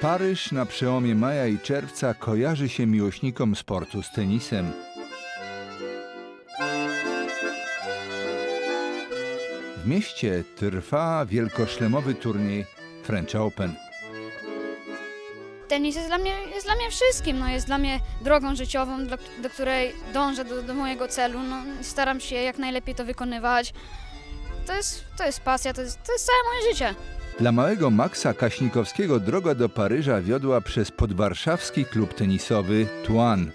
Paryż na przełomie maja i czerwca kojarzy się miłośnikom sportu z tenisem. W mieście trwa wielkoszlemowy turniej French Open. Tenis jest dla mnie, jest dla mnie wszystkim, no, jest dla mnie drogą życiową, do, do której dążę do, do mojego celu. No, staram się jak najlepiej to wykonywać. To jest, to jest pasja, to jest, to jest całe moje życie. Dla małego Maxa Kaśnikowskiego droga do Paryża wiodła przez podwarszawski klub tenisowy Tuan.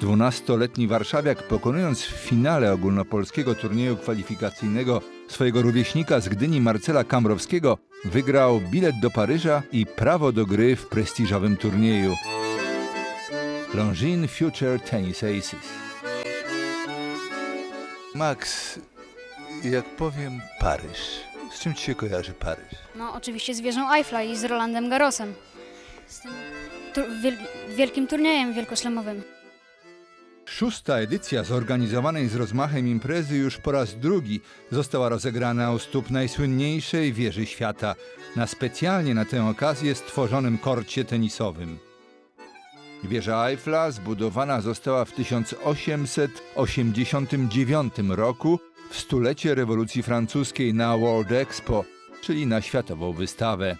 Dwunastoletni warszawiak pokonując w finale ogólnopolskiego turnieju kwalifikacyjnego swojego rówieśnika z Gdyni Marcela Kamrowskiego wygrał bilet do Paryża i prawo do gry w prestiżowym turnieju. Longines Future Tennis Aces. Max, jak powiem Paryż, z czym ci się kojarzy Paryż? No oczywiście z wieżą Eiffla i z Rolandem Garrosem. Z tym tur- wiel- wielkim turniejem wielkoszlemowym. Szósta edycja zorganizowanej z rozmachem imprezy już po raz drugi została rozegrana u stóp najsłynniejszej wieży świata na specjalnie na tę okazję stworzonym korcie tenisowym. Wieża Eiffla zbudowana została w 1889 roku w stulecie rewolucji francuskiej na World Expo, czyli na światową wystawę.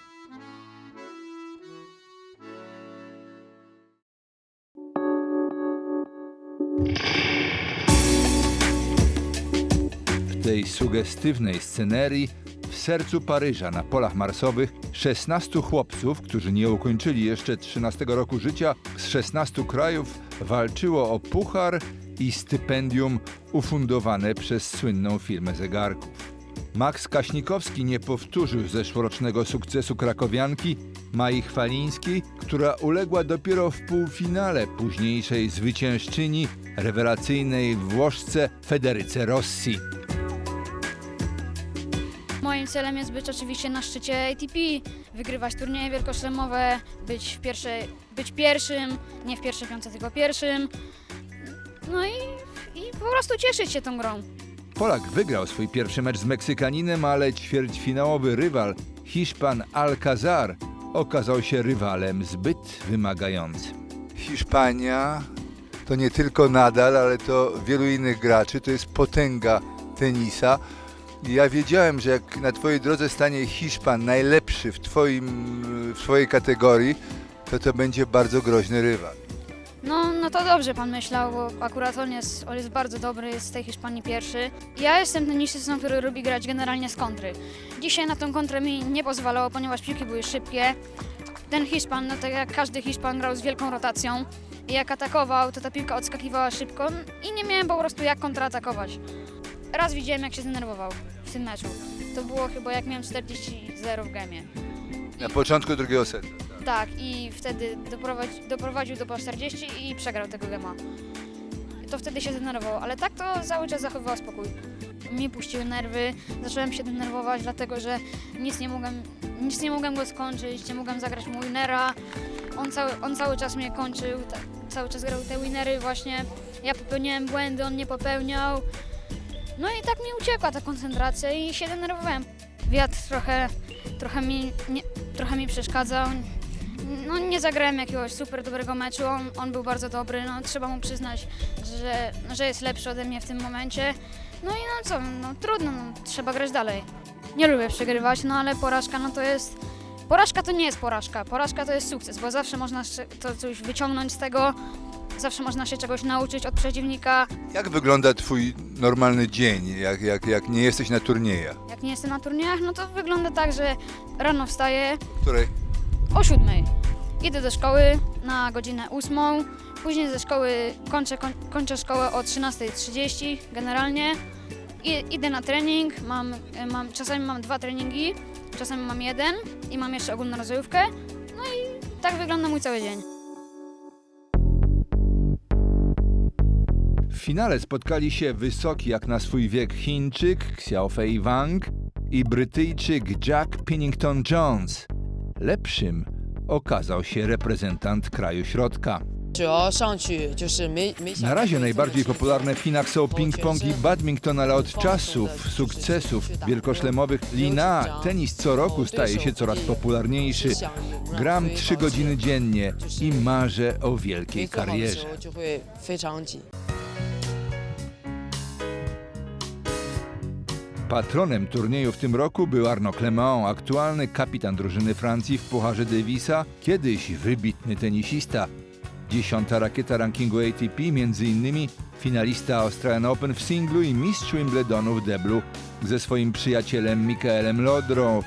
W tej sugestywnej scenerii w sercu Paryża na polach marsowych 16 chłopców, którzy nie ukończyli jeszcze 13 roku życia, z 16 krajów walczyło o puchar i stypendium ufundowane przez słynną firmę zegarków. Max Kaśnikowski nie powtórzył zeszłorocznego sukcesu krakowianki Mai Chwalińskiej, która uległa dopiero w półfinale późniejszej zwyciężczyni rewelacyjnej Włoszce Federyce Rossi. Moim celem jest być oczywiście na szczycie ATP, wygrywać turnieje wielkoszlemowe, być, być pierwszym, nie w pierwszej piątce, tylko pierwszym. No i, i po prostu cieszyć się tą grą. Polak wygrał swój pierwszy mecz z Meksykaninem, ale ćwierćfinałowy rywal Hiszpan Alcazar okazał się rywalem zbyt wymagającym. Hiszpania to nie tylko Nadal, ale to wielu innych graczy, to jest potęga tenisa. Ja wiedziałem, że jak na twojej drodze stanie Hiszpan najlepszy w, twoim, w twojej kategorii, to to będzie bardzo groźny rywal. No, no to dobrze pan myślał, bo akurat on jest, on jest bardzo dobry, jest z tej Hiszpanii pierwszy. Ja jestem tenisistą, który lubi grać generalnie z kontry. Dzisiaj na tą kontrę mi nie pozwalało, ponieważ piłki były szybkie. Ten Hiszpan, no tak jak każdy Hiszpan, grał z wielką rotacją. I jak atakował, to ta piłka odskakiwała szybko i nie miałem po prostu jak kontratakować. Raz widziałem, jak się zdenerwował w tym meczu. To było chyba jak miałem 40-0 w gemie. Na początku drugiego setu. Tak, i wtedy doprowadzi, doprowadził do po 40 i przegrał tego gema. To wtedy się zdenerwował, ale tak to cały czas zachowywał spokój. Mi puściły nerwy, zacząłem się denerwować, dlatego że nic nie mogłem, nic nie mogłem go skończyć, nie mogłem zagrać mu winera. On cały, on cały czas mnie kończył, ta, cały czas grał te winery właśnie. Ja popełniałem błędy, on nie popełniał. No i tak mi uciekła ta koncentracja i się denerwowałem. Wiatr trochę, trochę, mi, nie, trochę mi przeszkadzał. No nie zagrałem jakiegoś super dobrego meczu, on, on był bardzo dobry, no trzeba mu przyznać, że, że jest lepszy ode mnie w tym momencie. No i no co, no trudno, no, trzeba grać dalej. Nie lubię przegrywać, no ale porażka no to jest... Porażka to nie jest porażka, porażka to jest sukces, bo zawsze można to coś wyciągnąć z tego, zawsze można się czegoś nauczyć od przeciwnika. Jak wygląda twój normalny dzień, jak, jak, jak nie jesteś na turniejach? Jak nie jestem na turniejach, no to wygląda tak, że rano wstaję, Której? o siódmej. Idę do szkoły na godzinę ósmą. Później ze szkoły kończę, koń, kończę szkołę o 13.30 generalnie. I, idę na trening. Mam, mam, czasami mam dwa treningi, czasami mam jeden i mam jeszcze ogólną rozrywkę. No i tak wygląda mój cały dzień. W finale spotkali się wysoki jak na swój wiek Chińczyk Xiaofei Wang i Brytyjczyk Jack Pennington Jones. Lepszym okazał się reprezentant kraju środka. Na razie najbardziej popularne w Chinach są ping-pong i badminton, ale od czasów sukcesów wielkoszlemowych Lina, tenis co roku staje się coraz popularniejszy. Gram trzy godziny dziennie i marzę o wielkiej karierze. Patronem turnieju w tym roku był Arnaud Clément, aktualny kapitan drużyny Francji w Pucharze Davisa, kiedyś wybitny tenisista. Dziesiąta rakieta rankingu ATP, innymi finalista Australian Open w singlu i mistrz Wimbledonu w deblu ze swoim przyjacielem Michaelem Lodrą.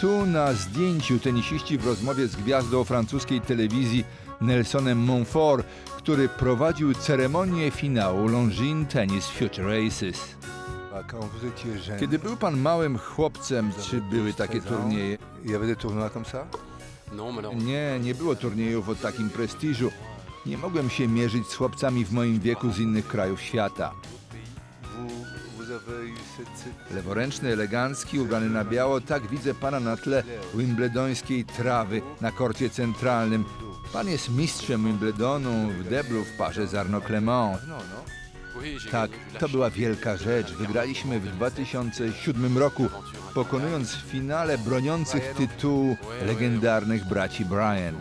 Tu na zdjęciu tenisiści w rozmowie z gwiazdą francuskiej telewizji Nelsonem Montfort, który prowadził ceremonię finału Longines Tennis Future Races. Kiedy był pan małym chłopcem, czy były takie turnieje? Non, malheureusement. Nie, nie było turniejów o takim prestiżu. Nie mogłem się mierzyć z chłopcami w moim wieku z innych krajów świata. Leworęczny, elegancki, ubrany na biało, tak widzę pana na tle wimbledońskiej trawy na korcie centralnym. Pan jest mistrzem Wimbledonu w deblu w parze z Arnaud Clément. Tak, to była wielka rzecz. Wygraliśmy w 2007 roku, pokonując w finale broniących tytułu legendarnych braci Bryan.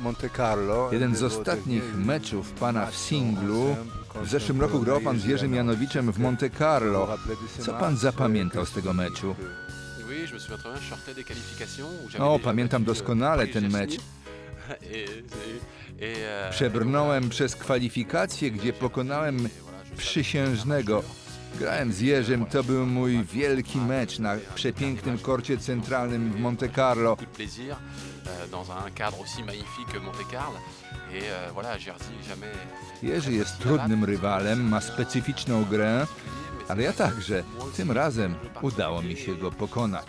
Monte Carlo. Jeden z ostatnich meczów pana w singlu. W zeszłym roku grał pan z Jerzym Janowiczem w Monte Carlo. Co pan zapamiętał z tego meczu? O, pamiętam doskonale euh, ten mecz. Przebrnąłem przez kwalifikacje, gdzie pokonałem przysiężnego. Grałem z Jerzym, to był mój wielki mecz na przepięknym korcie centralnym w Monte Carlo. euh, euh. Jerzy jest trudnym rywalem, ma specyficzną grę, ale ja także. Tym razem udało mi się go pokonać.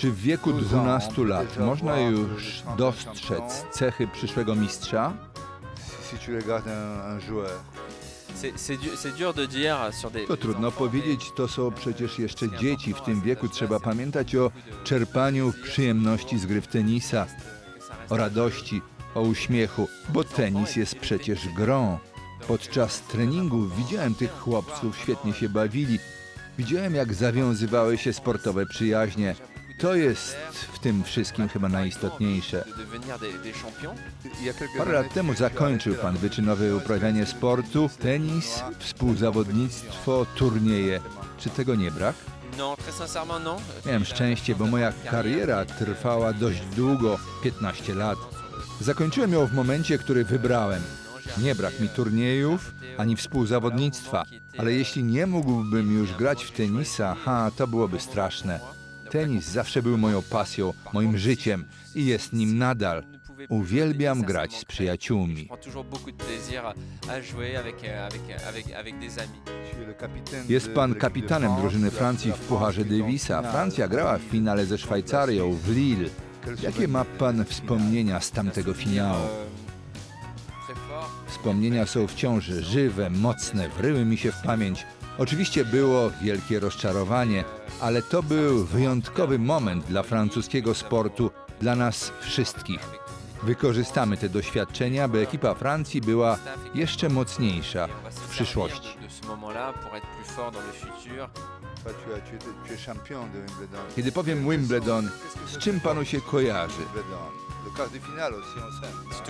Czy w wieku 12 ans, 12 on lat można już dostrzec cechy przyszłego mistrza? Des. To trudno powiedzieć, to są przecież jeszcze dzieci. W tym wieku trzeba pamiętać o czerpaniu przyjemności z gry w tenisa, o radości, o uśmiechu, bo tenis jest przecież grą. Podczas treningów widziałem tych chłopców, świetnie się bawili. Widziałem, jak zawiązywały się sportowe przyjaźnie. To jest w tym wszystkim chyba najistotniejsze. Parę lat temu zakończył pan wyczynowe uprawianie sportu, tenis, współzawodnictwo, turnieje. Czy tego nie brak? Sincèrement, non. Miałem szczęście, bo moja kariera trwała dość długo 15 lat. Zakończyłem ją w momencie, który wybrałem. Nie brak mi turniejów ani współzawodnictwa, ale jeśli nie mógłbym już grać w tenisa, ha, to byłoby straszne. Tenis zawsze był moją pasją, moim życiem i jest nim nadal. Uwielbiam grać z przyjaciółmi. Euh, capitaine Jest pan kapitanem drużyny Francji w Pucharze Davisa. Francja grała w finale ze Szwajcarią w Lille. Jakie ma pan wspomnienia z tamtego finału? Fort. Wspomnienia są wciąż żywe, mocne, wryły mi się w pamięć. Oczywiście było wielkie rozczarowanie, ale to był wyjątkowy moment dla francuskiego sportu, dla nas wszystkich. Wykorzystamy te doświadczenia, by ekipa Francji była jeszcze mocniejsza w przyszłości. Kiedy powiem Wimbledon, z czym panu się kojarzy?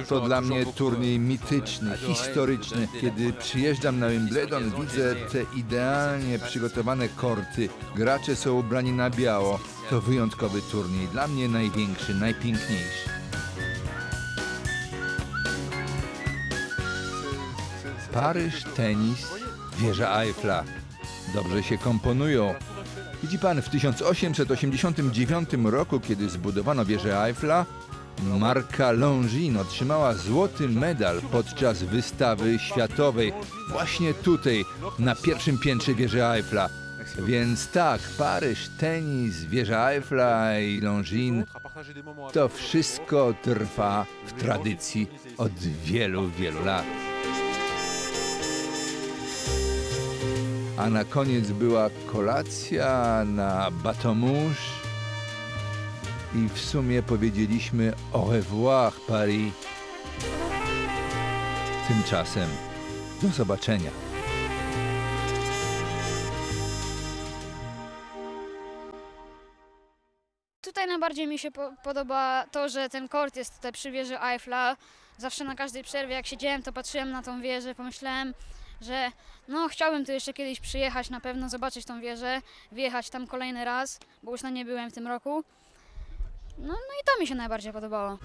To dla mnie turniej mityczny, historyczny. Kiedy przyjeżdżam na Wimbledon, widzę te idealnie przygotowane korty. Gracze są ubrani na biało. To wyjątkowy turniej, dla mnie największy, najpiękniejszy. Paryż, tenis, wieża Eiffla. Dobrze się komponują. Widzi pan, w 1889 roku, kiedy zbudowano wieżę Eiffla, marka Longines otrzymała złoty medal podczas wystawy światowej. Właśnie tutaj, na pierwszym piętrze wieży Eiffla. Więc tak, Paryż, tenis, wieża Eiffla i Longines to wszystko trwa w tradycji od wielu, wielu lat. A na koniec była kolacja na Batomouche i w sumie powiedzieliśmy au revoir Paris. Tymczasem do zobaczenia. Tutaj najbardziej mi się po podoba to, że ten kort jest tutaj przy wieży Eiffla. Zawsze na każdej przerwie, jak siedziałem, to patrzyłem na tą wieżę, pomyślałem, że no chciałbym tu jeszcze kiedyś przyjechać, na pewno zobaczyć tą wieżę, wjechać tam kolejny raz, bo już na nie byłem w tym roku. No, no i to mi się najbardziej podobało.